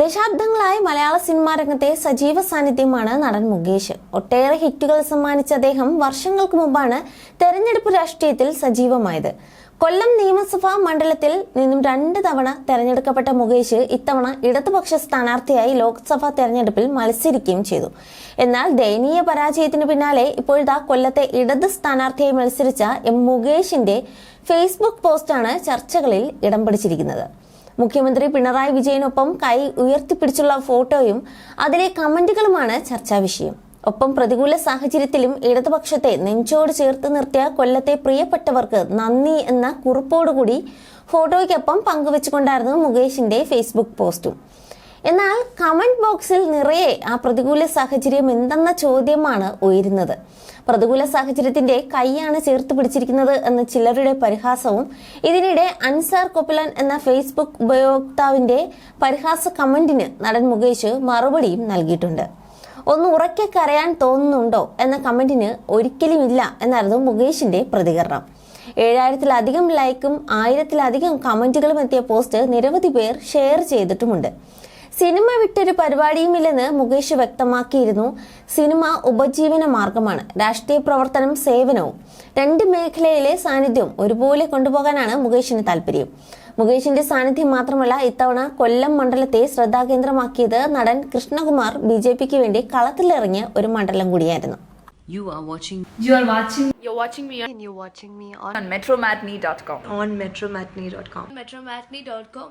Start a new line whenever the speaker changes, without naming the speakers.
ദശാബ്ദങ്ങളായി മലയാള cinema രംഗത്തെ സജീവ സാന്നിധ്യമാണ് നടൻ മുകേഷ്. ഒട്ടേറെ ഹിറ്റുകൾ സമ്മാനിച്ച അദ്ദേഹം വർഷങ്ങൾക്ക് മുമ്പാണ് തെരഞ്ഞെടുപ്പ് രാഷ്ട്രീയത്തിൽ സജീവമായത്. കൊല്ലം നിയമസഭാ മണ്ഡലത്തിൽ നിന്നും രണ്ട് തവണ തെരഞ്ഞെടുക്കപ്പെട്ട മുകേഷ് ഇത്തവണ ഇടതുപക്ഷ സ്ഥാനാർത്ഥിയായി ലോക്സഭാ തെരഞ്ഞെടുപ്പിൽ മത്സരിക്കുകയും ചെയ്തു. എന്നാൽ ദയനീയ പരാജയത്തിന് പിന്നാലെ ഇപ്പോഴത്തെ കൊല്ലത്തെ ഇടത് സ്ഥാനാർത്ഥിയായി മത്സരിച്ച എം മുകേഷിന്റെ ഫേസ്ബുക്ക് പോസ്റ്റാണ് ചർച്ചകളിൽ ഇടം പിടിച്ചിരിക്കുന്നത്. മുഖ്യമന്ത്രി പിണറായി വിജയനൊപ്പം കൈ ഉയർത്തിപ്പിടിച്ചുള്ള ഫോട്ടോയും അതിലെ കമന്റുകളുമാണ് ചർച്ചാ വിഷയം. ഒപ്പം പ്രതികൂല സാഹചര്യത്തിലും ഇടതുപക്ഷത്തെ നെഞ്ചോട് ചേർത്ത് നിർത്തിയ കൊല്ലത്തെ പ്രിയപ്പെട്ടവർക്ക് നന്ദി എന്ന കുറിപ്പോടുകൂടി ഫോട്ടോയ്ക്കൊപ്പം പങ്കുവെച്ചുകൊണ്ടായിരുന്നു മുകേഷിന്റെ ഫേസ്ബുക്ക് പോസ്റ്റും. എന്നാൽ കമന്റ് ബോക്സിൽ നിറയെ ആ പ്രതികൂല സാഹചര്യം എന്തെന്ന ചോദ്യമാണ് ഉയരുന്നത്. പ്രതികൂല സാഹചര്യത്തിന്റെ കൈയാണ് ചേർത്ത് പിടിച്ചിരിക്കുന്നത് എന്ന ചിലരുടെ പരിഹാസവും ഇതിനിടെ അൻസാർ കൊപ്പിലൻ എന്ന ഫേസ്ബുക്ക് ഉപയോക്താവിന്റെ പരിഹാസ കമന്റിന് നടൻ മുകേഷ് മറുപടിയും നൽകിയിട്ടുണ്ട്. ഒന്ന് ഉറക്കെ കരയാൻ തോന്നുന്നുണ്ടോ എന്ന കമന്റിന് ഒരിക്കലും ഇല്ല എന്നായിരുന്നു മുകേഷിന്റെ പ്രതികരണം. ഏഴായിരത്തിലധികം ലൈക്കും ആയിരത്തിലധികം കമന്റുകളും എത്തിയ പോസ്റ്റ് നിരവധി പേർ ഷെയർ ചെയ്തിട്ടുമുണ്ട്. സിനിമ വിട്ടൊരു പരിപാടിയുമില്ലെന്ന് മുകേഷ് വ്യക്തമാക്കിയിരുന്നു സിനിമ ഉപജീവന മാർഗമാണ് രാഷ്ട്രീയ പ്രവർത്തനം സേവനവും രണ്ട് മേഖലയിലെ സാന്നിധ്യം ഒരുപോലെ കൊണ്ടുപോകാനാണ് മുകേഷിന് താല്പര്യം മുകേഷിന്റെ സാന്നിധ്യം മാത്രമല്ല ഇത്തവണ കൊല്ലം മണ്ഡലത്തെ ശ്രദ്ധാകേന്ദ്രമാക്കിയത് നടൻ കൃഷ്ണകുമാർ ബി ജെ പിക്ക് വേണ്ടി കളത്തിലിറങ്ങിയ ഒരു മണ്ഡലം കൂടിയായിരുന്നു
You are watching
You are watching
You're watching me on, and you're watching me on,
on metromatney.com.
on metromatney.com.
metromatney.com.